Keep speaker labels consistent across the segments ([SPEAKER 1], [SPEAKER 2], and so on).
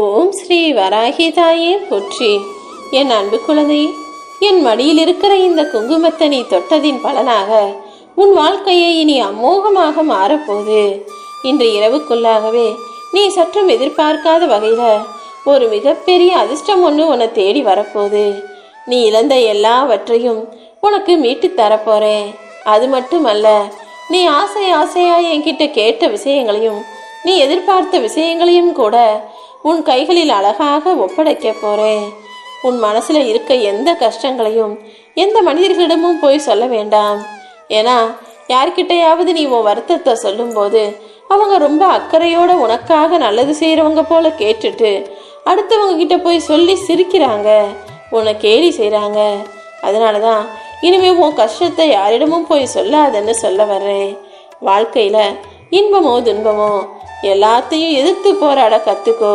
[SPEAKER 1] ஓம் ஸ்ரீ வராகிதாயே போற்றி. என் அன்பு குழந்தை என் மடியில் இருக்கிற இந்த குங்குமத்தை நீ தொட்டதின் பலனாக உன் வாழ்க்கையை இனி அமோகமாக மாறப்போகுது. இன்று இரவுக்குள்ளாகவே நீ சற்றும் எதிர்பார்க்காத வகையில் ஒரு மிகப்பெரிய அதிர்ஷ்டம் ஒன்று உன்னை தேடி வரப்போகுது. நீ இழந்த எல்லாவற்றையும் உனக்கு மீட்டு தரப்போறேன். அது மட்டுமல்ல நீ ஆசை ஆசையாக என்கிட்ட கேட்ட விஷயங்களையும் நீ எதிர்பார்த்த விஷயங்களையும் கூட உன் கைகளில் அழகாக ஒப்படைக்க போறேன். உன் மனசுல இருக்க எந்த கஷ்டங்களையும் எந்த மனிதர்களிடமும் போய் சொல்ல வேண்டாம். ஏன்னா யார்கிட்டையாவது நீ உன் வருத்தத்தை சொல்லும்போது அவங்க ரொம்ப அக்கறையோட உனக்காக நல்லது செய்கிறவங்க போல கேட்டுட்டு அடுத்தவங்க கிட்ட போய் சொல்லி சிரிக்கிறாங்க. உன்னை கேலி செய்கிறாங்க அதனால தான் இனிமே உன் கஷ்டத்தை யாரிடமும் போய் சொல்லாதன்னு சொல்ல வர்றேன். வாழ்க்கையில் இன்பமோ துன்பமோ எல்லாத்தையும் எதிர்த்து போராட கற்றுக்கோ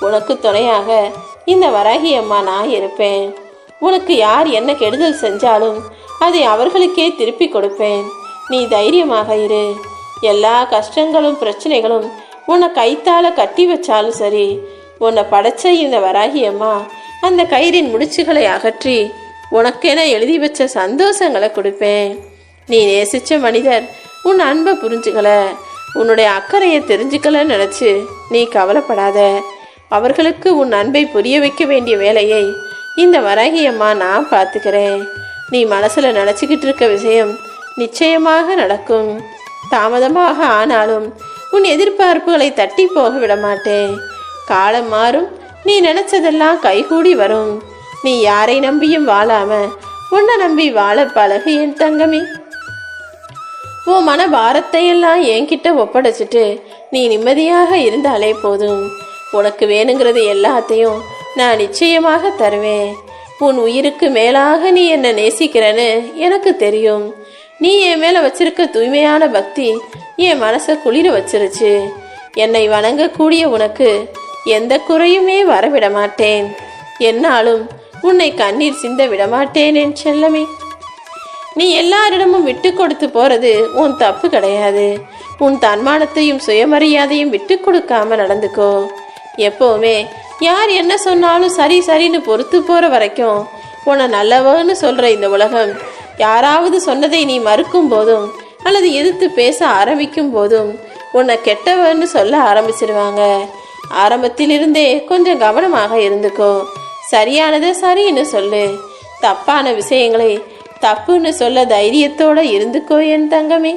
[SPEAKER 1] உனக்கு துணையாக இந்த வராகி அம்மா நான் இருப்பேன். உனக்கு யார் என்ன கெடுதல் செஞ்சாலும் அதை அவர்களுக்கே திருப்பி கொடுப்பேன். நீ தைரியமாக இரு. எல்லா கஷ்டங்களும் பிரச்சனைகளும் உன்னை கைத்தால கட்டி வச்சாலும் சரி. உன்னை படைச்ச இந்த வராகி அம்மா அந்த கயிறின் முடிச்சுகளை அகற்றி உனக்கென எழுதி வச்ச சந்தோஷங்களை கொடுப்பேன். நீ நேசிச்ச மனிதர் உன் அன்பை புரிஞ்சுக்கலை உன்னுடைய அக்கறையை தெரிஞ்சுக்கலன்னு நினச்சி நீ கவலைப்படாத. அவர்களுக்கு உன் அன்பை புரிய வைக்க வேண்டிய வேலையை இந்த வராகியம்மா நான் பார்த்துக்கிறேன். நீ மனசில் நினச்சிக்கிட்டு இருக்க விஷயம் நிச்சயமாக நடக்கும். தாமதமாக ஆனாலும் உன் எதிர்பார்ப்புகளை தட்டி போக விட மாட்டேன். காலம் மாறும் நீ நினைச்சதெல்லாம் கைகூடி வரும். நீ யாரை நம்பியும் வாழாம உன்னை நம்பி வாழ பழகு என் தங்கமே. உன் மன பாரத்தையெல்லாம் என்கிட்ட ஒப்படைச்சிட்டு நீ நிம்மதியாக இருந்தாலே போதும். உனக்கு வேணுங்கிறது எல்லாத்தையும் நான் நிச்சயமாக தருவேன். உன் உயிருக்கு மேலாக நீ என்னை நேசிக்கிறேன்னு எனக்கு தெரியும். நீ என் மேலே வச்சிருக்க தூய்மையான பக்தி என் மனசை குளிர வச்சிருச்சு. என்னை வணங்கக்கூடிய உனக்கு எந்த குறையுமே வரவிட மாட்டேன் என்னாலும் உன்னை கண்ணீர் சிந்த விடமாட்டேன் என் செல்லமே. நீ எல்லாரிடமும் விட்டு கொடுத்து போறது உன் தப்பு கிடையாது. உன் தன்மானத்தையும் சுயமரியாதையும் விட்டு கொடுக்காம நடந்துக்கோ. எப்பவுமே யார் என்ன சொன்னாலும் சரி சரின்னு பொறுத்து போற வரைக்கும் உன்னை நல்லவன்னு சொல்ற இந்த உலகம் யாராவது சொன்னதை நீ மறுக்கும் போதும் அல்லது எதிர்த்து பேச ஆரம்பிக்கும் போதும் உன்னை கெட்டவன்னு சொல்ல ஆரம்பிச்சிடுவாங்க ஆரம்பத்திலிருந்தே கொஞ்சம் கவனமாக இருந்துக்கோ. சரியானதை சரின்னு சொல்லு. தப்பான விஷயங்களை தப்புன்னு சொல்ல தைரியத்தோட இருந்துக்கோ என் தங்கமே.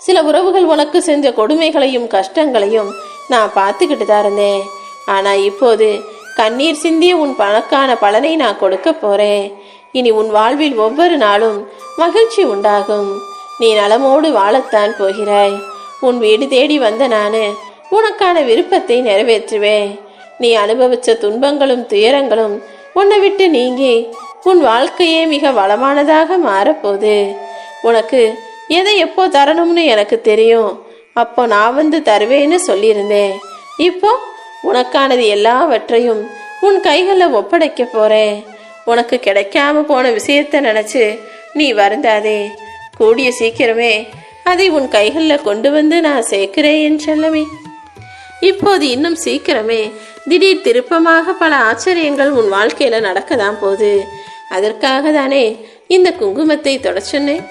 [SPEAKER 1] சில உறவுகள் உனக்கு செஞ்ச கொடுமைகளையும் கஷ்டங்களையும் நான் பார்த்துக்கிட்டு தான் இருந்தேன். ஆனால் இப்போது கண்ணீர் சிந்திய உன் பணக்கான பலனை நான் கொடுக்க போகிறேன் இனி உன் வாழ்வில் ஒவ்வொரு நாளும் மகிழ்ச்சி உண்டாகும். நீ நலமோடு வாழத்தான் போகிறாய். உன் வீடு தேடி வந்த நான் உனக்கான விருப்பத்தை நிறைவேற்றுவேன். நீ அனுபவிச்ச துன்பங்களும் துயரங்களும் உன்னை விட்டு நீங்கி உன் வாழ்க்கையே மிக வளமானதாக மாறப்போகுது. உனக்கு எதை எப்போ தரணும்னு எனக்கு தெரியும். அப்போ நான் வந்து தருவேன்னு சொல்லியிருந்தேன். இப்போ உனக்கானது எல்லாவற்றையும் உன் கைகளில் ஒப்படைக்க போறேன். உனக்கு கிடைக்காம போன விஷயத்த நினச்சி நீ வருந்தாதே. கூடிய சீக்கிரமே அதை உன் கைகளில் கொண்டு வந்து நான் சேர்க்கிறேன் என் செல்லமே. இப்போது இன்னும் சீக்கிரமே திடீர் திருப்பமாக பல ஆச்சரியங்கள் உன் வாழ்க்கையில நடக்க தான் போகுது. அதற்காக தானே இந்த குங்குமத்தை தொட சொன்னேன்.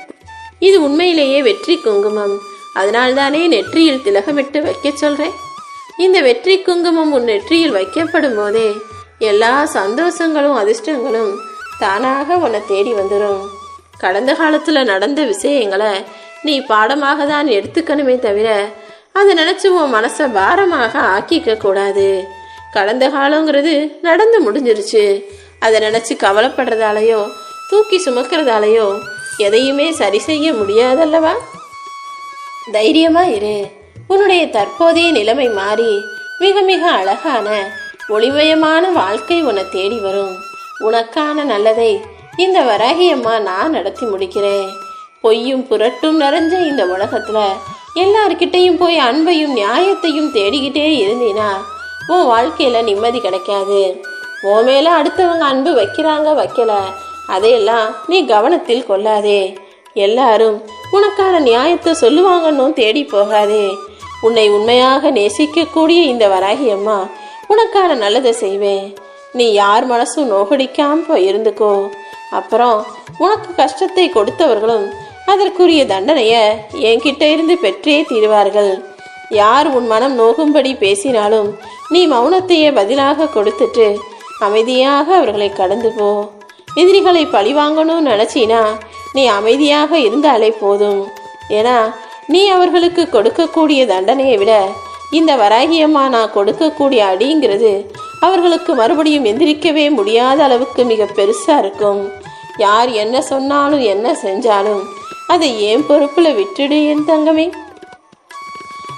[SPEAKER 1] இது உண்மையிலேயே வெற்றி குங்குமம். அதனால்தானே நெற்றியில் திலகமிட்டு வைக்க சொல்றேன். இந்த வெற்றி குங்குமம் உன் நெற்றியில் வைக்கப்படும் போதே எல்லா சந்தோஷங்களும் அதிர்ஷ்டங்களும் தானாக உன்னை தேடி வந்துடும் கடந்த காலத்துல நடந்த விஷயங்களை நீ பாடமாக தான் எடுத்துக்கணுமே தவிர அதை நினைச்சு உன் மனசை பாரமாக ஆக்கிக்க கூடாது. கடந்த காலங்கிறது நடந்து முடிஞ்சிருச்சு. அதை நினச்சி கவலைப்படுறதாலையோ தூக்கி சுமக்கிறதாலையோ எதையுமே சரி செய்ய முடியாதல்லவா? தைரியமா இரு. உன்னுடைய தற்போதைய நிலைமை மாறி மிக மிக அழகான ஒளிமயமான வாழ்க்கை உன்னை தேடி வரும். உனக்கான நல்லதை இந்த வராகியம்மா நான் நடத்தி முடிக்கிறேன். பொய்யும் புரட்டும் நிறைஞ்ச இந்த உலகத்துல எல்லார்கிட்டையும் போய் அன்பையும் நியாயத்தையும் தேடிக்கிட்டே இருந்தீனா உன் வாழ்க்கையில நிம்மதி கிடைக்காது. உன் மேலே அடுத்தவங்க அன்பு வைக்கிறாங்க வைக்கல. அதையெல்லாம் நீ கவனத்தில் கொள்ளாதே. எல்லாரும் உனக்கான நியாயத்தை சொல்லுவாங்கன்னு தேடி போகாதே. உன்னை உண்மையாக நேசிக்கக்கூடிய இந்த வராகி அம்மா உனக்கான நல்லதை செய்வேன். நீ யார் மனசும் நோகடிக்காம இருந்துக்கோ அப்புறம் உனக்கு கஷ்டத்தை கொடுத்தவர்களும் அதற்குரிய தண்டனையை என்கிட்ட இருந்து பெற்றே தீருவார்கள். யார் உன் மனம் நோகும்படி பேசினாலும் நீ மௌனத்தையே பதிலாக கொடுத்துட்டு அமைதியாக அவர்களை கடந்து போ. எதிரிகளை பழி வாங்கணும்னு நினச்சினா நீ அமைதியாக இருந்தாலே போதும். ஏன்னா நீ அவர்களுக்கு கொடுக்கக்கூடிய தண்டனையை விட இந்த வராகியம்மா நான் கொடுக்கக்கூடிய அடிங்கிறது அவர்களுக்கு மறுபடியும் எந்திரிக்கவே முடியாத அளவுக்கு மிக பெருசாக இருக்கும். யார் என்ன சொன்னாலும் என்ன செஞ்சாலும் அதை ஏன் பொறுப்பில் விட்டுடு என் தங்கமே?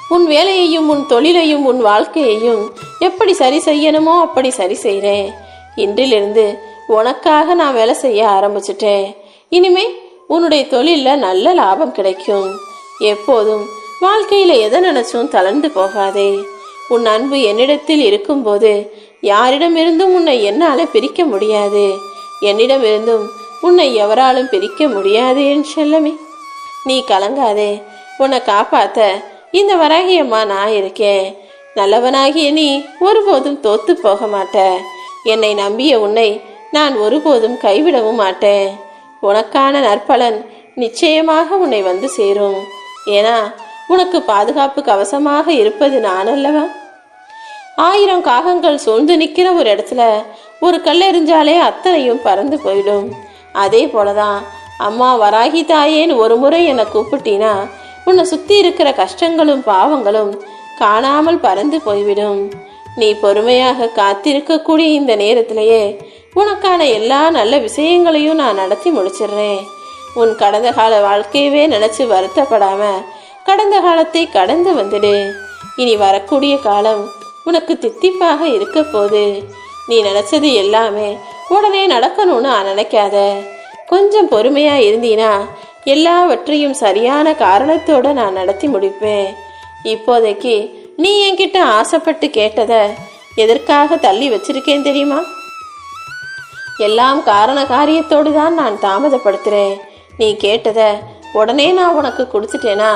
[SPEAKER 1] உன் வேலையையும் உன் தொழிலையும் உன் வாழ்க்கையையும் எப்படி சரி செய்யணுமோ அப்படி சரி செய்கிறேன் இன்றிலிருந்து உனக்காக நான் வேலை செய்ய ஆரம்பிச்சிட்டேன். இனிமே உன்னுடைய தொழிலில் நல்ல லாபம் கிடைக்கும். எப்போதும் வாழ்க்கையில் எதை நினைச்சும் தளர்ந்து போகாதே. உன் அன்பு என்னிடத்தில் இருக்கும்போது யாரிடமிருந்தும் உன்னை என்னால் பிரிக்க முடியாது. என்னிடமிருந்தும் உன்னை எவராலும் பிரிக்க முடியாது என் செல்லமே. நீ கலங்காதே. உன்னை காப்பாற்ற இந்த வராகியம்மா நான் இருக்கேன். நல்லவனாகிய நீ ஒருபோதும் தோத்து போக மாட்ட. என்னை நம்பிய உன்னை நான் ஒருபோதும் கைவிடவும் மாட்டேன் உனக்கான நற்பலன் நிச்சயமாக உன்னை வந்து சேரும். ஏன்னா உனக்கு பாதுகாப்பு கவசமாக இருப்பது நான் அல்லவா ஆயிரம் காகங்கள் சூழ்ந்து நிற்கிற ஒரு இடத்துல ஒரு கல் எறிஞ்சாலே அத்தனையும் பறந்து போயிடும். அதே போலதான் அம்மா வராகி தாயேன்னு ஒரு முறை என்னை கூப்பிட்டீனா உன்னை சுத்தி இருக்கிற கஷ்டங்களும் பாவங்களும் காணாமல் பறந்து போய்விடும். நீ பொறுமையாக காத்திருக்கக்கூடிய இந்த நேரத்திலேயே உனக்கான எல்லா நல்ல விஷயங்களையும் நான் நடத்தி முடிச்சிடுறேன். உன் கடந்த கால வாழ்க்கையவே நினைச்சு வருத்தப்படாம கடந்த காலத்தை கடந்து வந்துடு. இனி வரக்கூடிய காலம் உனக்கு தித்திப்பாக இருக்க போது நீ நினைச்சது எல்லாமே உடனே நடக்கணும்னு நான் நினைக்காத. கொஞ்சம் பொறுமையா இருந்தீனா எல்லாவற்றையும் சரியான காரணத்தோட நான் நடத்தி முடிப்பேன். இப்போதைக்கு நீ என்கிட்ட ஆசைப்பட்டு கேட்டத எதற்காக தள்ளி வச்சிருக்கேன் தெரியுமா? எல்லாம் காரண காரியத்தோடு தான் நான் தாமதப்படுத்துகிறேன் நீ கேட்டத உடனே நான் உனக்கு கொடுத்துட்டேனா?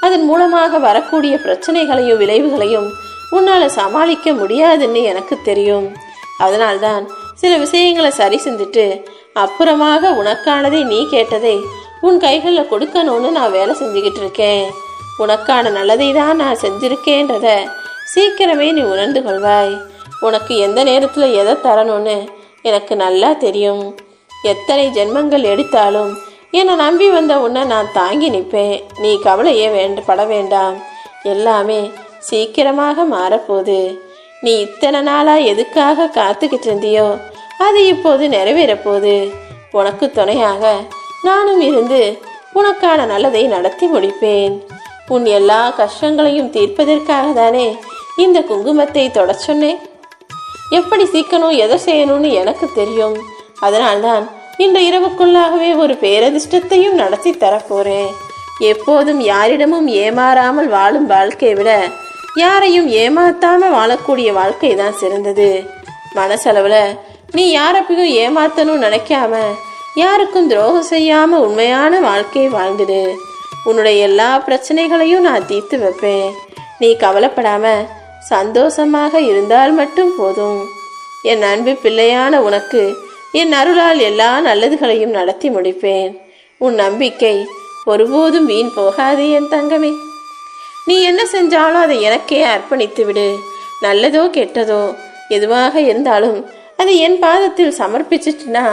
[SPEAKER 1] அதன் மூலமாக வரக்கூடிய பிரச்சனைகளையும் விளைவுகளையும் உன்னால் சமாளிக்க முடியாதுன்னு எனக்கு தெரியும். அதனால்தான் சில விஷயங்களை சரி செஞ்சுட்டு அப்புறமாக உனக்கானதை நீ கேட்டதை உன் கைகளில் கொடுக்கணும்னு நான் வேலை செஞ்சுக்கிட்டு இருக்கேன். உனக்கான நல்லதை தான் நான் செஞ்சிருக்கேன்றத சீக்கிரமே நீ உணர்ந்து கொள்வாய். உனக்கு எந்த நேரத்தில் எதை தரணும்னு எனக்கு நல்லா தெரியும். எத்தனை ஜென்மங்கள் எடுத்தாலும் என்னை நம்பி வந்த உன்னை நான் தாங்கி நிற்பேன். நீ கவலையே வேண்ட பட வேண்டாம். எல்லாமே சீக்கிரமாக மாறப்போகுது. நீ இத்தனை நாளாக எதுக்காக காத்துக்கிட்டு இருந்தியோ அது இப்போது நிறைவேறப்போது உனக்கு துணையாக நானும் இருந்து உனக்கான நல்லதை நடத்தி முடிப்பேன். உன் எல்லா கஷ்டங்களையும் தீர்ப்பதற்காக தானே இந்த குங்குமத்தை தொட சொன்னேன். எப்படி சீக்கணும் எதை செய்யணும்னு எனக்கு தெரியும். அதனால்தான் இந்த இரவுக்குள்ளாகவே ஒரு பேரதிர்ஷ்டத்தையும் நடத்தி தரப்போறேன். எப்போதும் யாரிடமும் ஏமாறாமல் வாழும் வாழ்க்கையை விட யாரையும் ஏமாத்தாம வாழக்கூடிய வாழ்க்கை தான் சிறந்தது. மனசளவுல நீ யாரப்பையும் ஏமாத்தணும் நினைக்காம யாருக்கும் துரோகம் செய்யாம உண்மையான வாழ்க்கையை வாழ்ந்துடு. உன்னுடைய எல்லா பிரச்சனைகளையும் நான் தீர்த்து வைப்பேன். நீ கவலைப்படாம சந்தோஷமாக இருந்தால் மட்டும் போதும். என் அன்பு பிள்ளையான உனக்கு என் அருளால் எல்லா நல்லதுகளையும் நடத்தி முடிப்பேன். உன் நம்பிக்கை ஒருபோதும் வீண் போகாது என் தங்கமே. நீ என்ன செஞ்சாலும் அதை எனக்கே அர்ப்பணித்து விடு. நல்லதோ கெட்டதோ எதுவாக இருந்தாலும் அதை என் பாதத்தில் சமர்ப்பிச்சிட்டுனா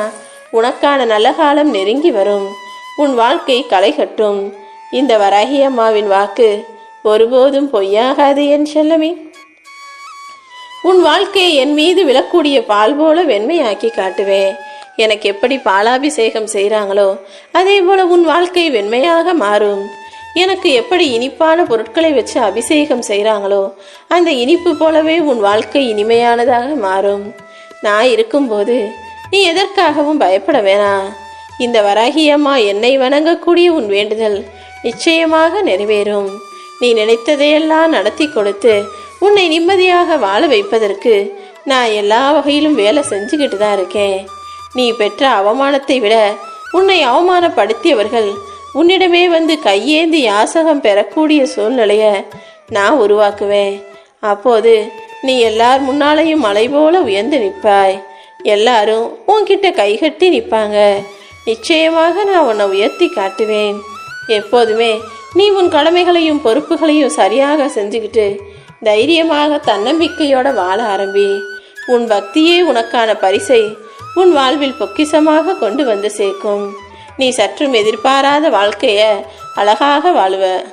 [SPEAKER 1] உனக்கான நல்ல காலம் நெருங்கி வரும். உன் வாழ்க்கை களை கட்டும். இந்த வராகி அம்மாவின் வாக்கு ஒருபோதும் பொய்யாகாது என் செல்லமே. உன் வாழ்க்கையை என் மீது விழக்கூடிய பால் போல வெண்மையாக்கி காட்டுவேன் எனக்கு எப்படி பாலாபிஷேகம் செய்கிறாங்களோ அதே போல உன் வாழ்க்கை வெண்மையாக மாறும். எனக்கு எப்படி இனிப்பான பொருட்களை வச்சு அபிஷேகம் செய்கிறாங்களோ அந்த இனிப்பு போலவே உன் வாழ்க்கை இனிமையானதாக மாறும். நான் இருக்கும்போது நீ எதற்காகவும் பயப்பட வேணாம். இந்த வராகியம்மா என்னை வணங்கக்கூடிய உன் வேண்டுதல் நிச்சயமாக நிறைவேறும். நீ நினைத்ததையெல்லாம் நடத்தி கொடுத்து உன்னை நிம்மதியாக வாழ வைப்பதற்கு நான் எல்லா வகையிலும் வேலை செஞ்சுக்கிட்டு தான் இருக்கேன். நீ பெற்ற அவமானத்தை விட உன்னை அவமானப்படுத்தியவர்கள் உன்னிடமே வந்து கையேந்தி யாசகம் பெறக்கூடிய சூழ்நிலைய நான் உருவாக்குவேன். அப்போது நீ எல்லார் முன்னாலையும் மலை போல உயர்ந்து நிற்பாய். எல்லாரும் உன்கிட்ட கைகட்டி நிற்பாங்க. நிச்சயமாக நான் உன்னை உயர்த்தி காட்டுவேன். எப்போதுமே நீ உன் கடமைகளையும் பொறுப்புகளையும் சரியாக செஞ்சுக்கிட்டு தைரியமாக தன்னம்பிக்கையோட வாழ ஆரம்பி. உன் பக்தியே உனக்கான பரிசை உன் வாழ்வில் பொக்கிஷமாக கொண்டு வந்து சேர்க்கும். நீ சற்றும் எதிர்பாராத வாழ்க்கைய அழகாக வாழுவ.